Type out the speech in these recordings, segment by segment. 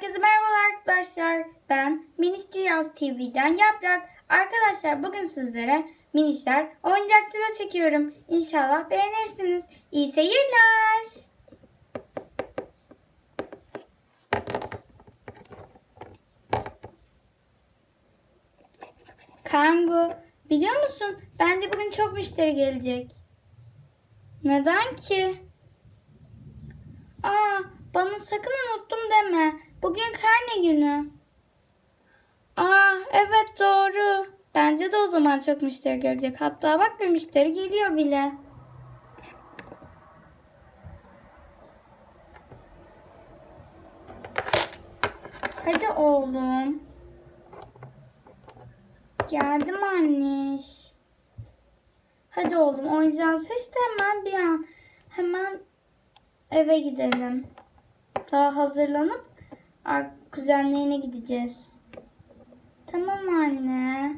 Herkese merhabalar arkadaşlar. Ben Miniş Dünyası TV'den Yaprak. Arkadaşlar bugün sizlere minişler oyuncakçıda çekiyorum. İnşallah beğenirsiniz. İyi seyirler. Kangu, biliyor musun? Bence bugün çok müşteri gelecek. Neden ki? Aa, bana sakın unuttum deme. Bugün karne günü. Aa, evet doğru. Bence de o zaman çok müşteri gelecek. Hatta bak bir müşteri geliyor bile. Hadi oğlum. Geldim anneş. Hadi oğlum oyuncağını seç de hemen bir an. Hemen eve gidelim. Daha hazırlanıp kuzenlerine gideceğiz. Tamam anne.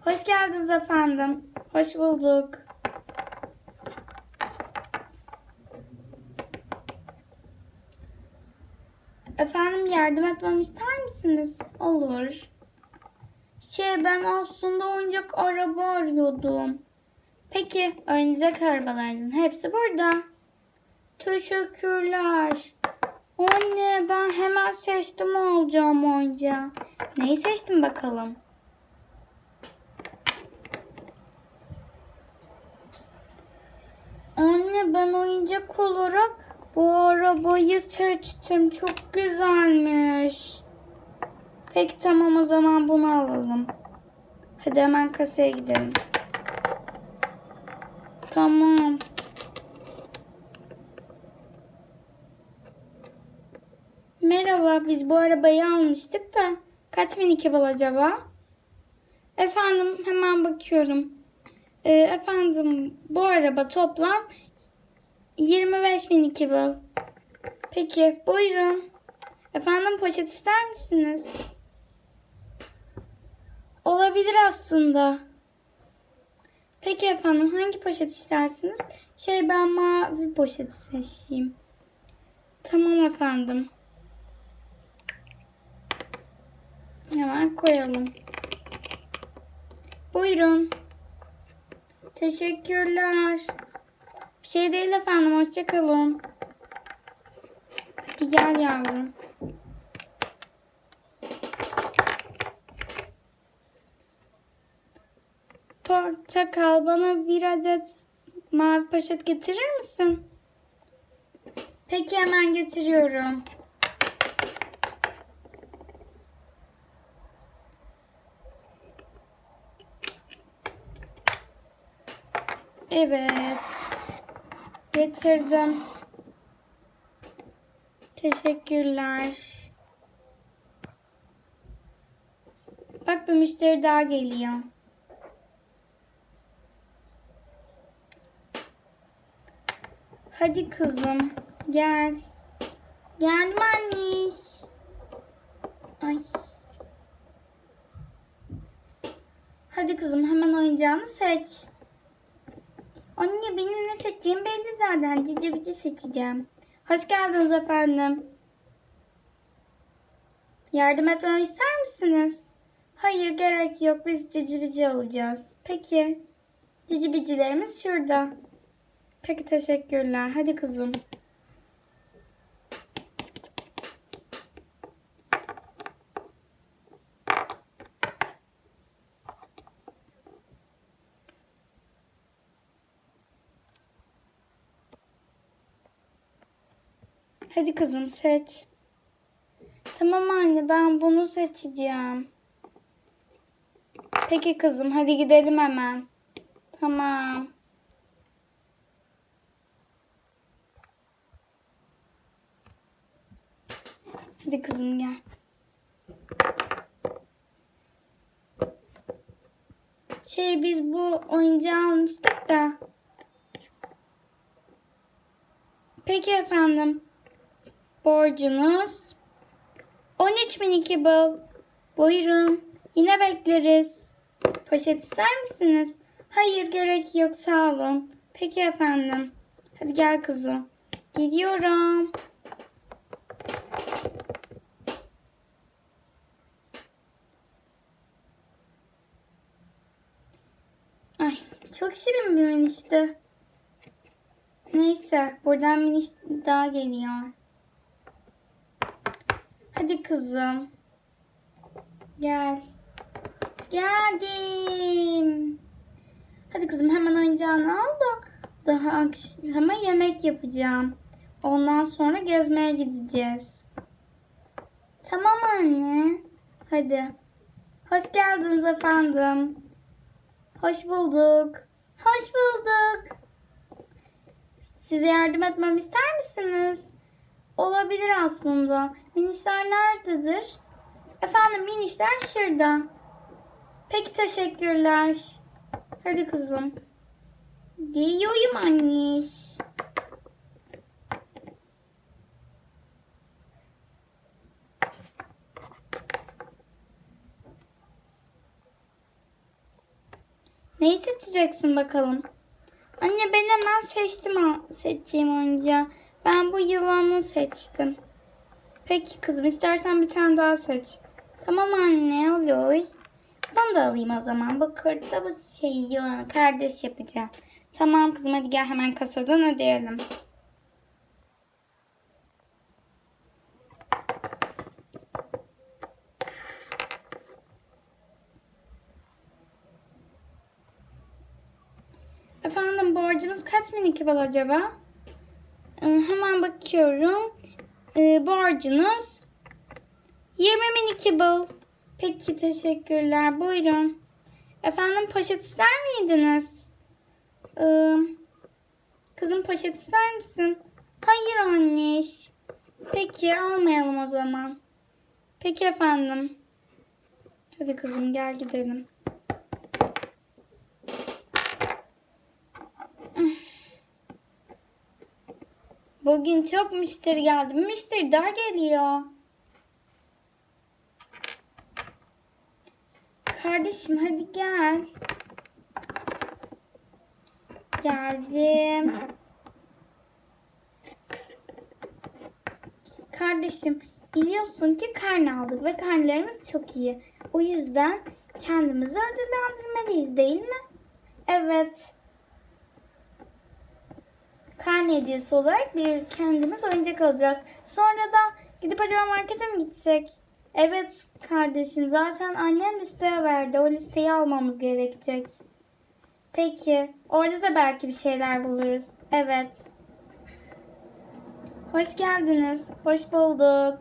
Hoş geldiniz efendim. Hoş bulduk. Efendim yardım etmemi ister misiniz? Olur. Şey ben aslında oyuncak araba arıyordum. Peki oyuncak arabalarınızın hepsi burada. Teşekkürler. Anne ben hemen seçtim alacağım oyuncağı. Neyi seçtin bakalım? Anne ben oyuncak olarak bu arabayı seçtim. Çok güzelmiş. Peki tamam o zaman bunu alalım. Hadi hemen kasaya gidelim. Tamam. Biz bu arabayı almıştık da kaç bal acaba? Efendim, hemen bakıyorum. Ee, efendim, bu araba toplam 25 bin iki bal. Peki, buyurun. Efendim, poşet ister misiniz? Olabilir aslında. Peki efendim hangi poşet istersiniz? Şey ben mavi poşeti seçeyim. Tamam efendim. Hemen koyalım. Buyurun. Teşekkürler. Bir şey değil efendim. Hoşçakalın. Hadi gel yavrum. Portakal bana bir adet mavi poşet getirir misin? Peki hemen getiriyorum. Evet. Getirdim. Teşekkürler. Bak bir müşteri daha geliyor. Hadi kızım gel. Geldim anneş. Ay. Hadi kızım hemen oyuncağını seç. Anne benim ne seçeceğim belli zaten. Cici bici seçeceğim. Hoş geldiniz efendim. Yardım etmemi ister misiniz? Hayır gerek yok. Biz cici bici alacağız. Peki. Cici bicilerimiz şurada. Peki teşekkürler. Hadi kızım. Hadi kızım seç. Tamam anne ben bunu seçeceğim. Peki kızım hadi gidelim hemen. Tamam. Hadi kızım gel. Şey biz bu oyuncağı almıştık da. Peki efendim. Borcunuz 13.002 bal. Buyurun. Yine bekleriz. Poşet ister misiniz? Hayır gerek yok sağ olun. Peki efendim. Hadi gel kızım. Gidiyorum. Ay çok şirin bir minişti. Neyse buradan miniş daha geliyor. Hadi kızım. Gel. Geldim. Hadi kızım hemen oyuncağını al da daha akşama yemek yapacağım. Ondan sonra gezmeye gideceğiz. Tamam anne. Hadi. Hoş geldiniz efendim. Hoş bulduk. Hoş bulduk. Size yardım etmem ister misiniz? Olabilir aslında. Minişler nerededir? Efendim minişler şurada. Peki teşekkürler. Hadi kızım. Geliyorum anneş. Neyi seçeceksin bakalım? Anne ben hemen seçtim seçeceğim oyuncağı. Ben bu yılanı seçtim. Peki kızım istersen bir tane daha seç. Tamam anne olur. Ben de alayım o zaman. Bu kırkta bu şeyi yılanı kardeş yapacağım. Tamam kızım hadi gel hemen kasadan ödeyelim. Efendim borcumuz kaç minik bal acaba? Ee, hemen bakıyorum. Ee, borcunuz 20 minik bal. Peki teşekkürler. Buyurun. Efendim poşet ister miydiniz? Ee, kızım poşet ister misin? Hayır anne. Peki almayalım o zaman. Peki efendim. Hadi kızım gel gidelim. Bugün çok müşteri geldi. Müşteri daha geliyor. Kardeşim hadi gel. Geldim. Kardeşim biliyorsun ki karne aldık ve karnelerimiz çok iyi. O yüzden kendimizi ödüllendirmeliyiz değil mi? Evet. Karne hediyesi olarak bir kendimiz oyuncak alacağız. Sonra da gidip acaba markete mi gidecek? Evet kardeşim zaten annem listeye verdi. O listeyi almamız gerekecek. Peki orada da belki bir şeyler buluruz. Evet. Hoş geldiniz. Hoş bulduk.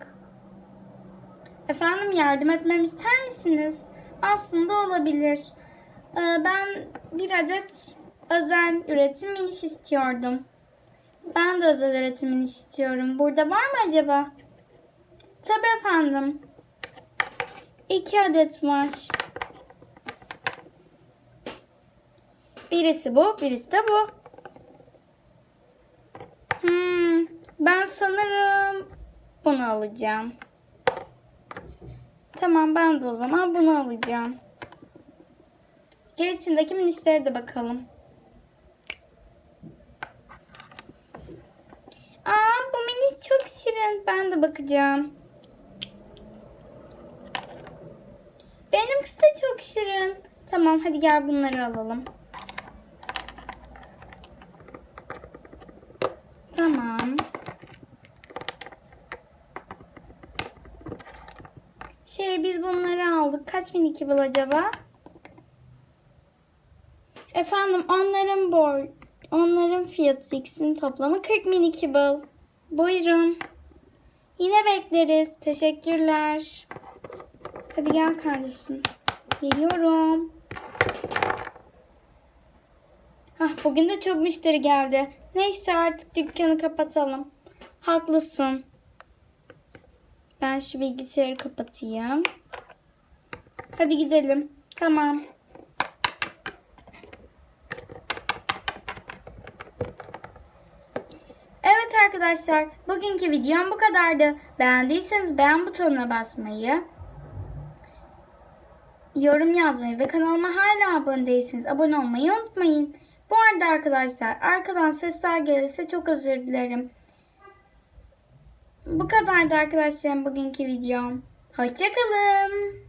Efendim yardım etmem ister misiniz? Aslında olabilir. Ee, ben bir adet özel üretim miniş istiyordum. Ben de özel üretim miniş istiyorum. Burada var mı acaba? Tabii efendim. İki adet var. Birisi bu, birisi de bu. Hmm, ben sanırım bunu alacağım. Tamam ben de o zaman bunu alacağım. Gel içindeki minişlere de bakalım. Aa bu miniş çok şirin. Ben de bakacağım. Benimkisi de çok şirin. Tamam hadi gel bunları alalım. Tamam. Şey biz bunları aldık. Kaç bin iki bul acaba? Efendim onların bor onların fiyatı ikisinin toplamı 40 mini kibble. Buyurun. Yine bekleriz. Teşekkürler. Hadi gel kardeşim. Geliyorum. Hah, bugün de çok müşteri geldi. Neyse artık dükkanı kapatalım. Haklısın. Ben şu bilgisayarı kapatayım. Hadi gidelim. Tamam. Evet arkadaşlar, bugünkü videom bu kadardı. Beğendiyseniz beğen butonuna basmayı, yorum yazmayı ve kanalıma hala abone değilseniz abone olmayı unutmayın. Bu arada arkadaşlar arkadan sesler gelirse çok özür dilerim. Bu kadardı arkadaşlarım bugünkü videom. Hoşçakalın.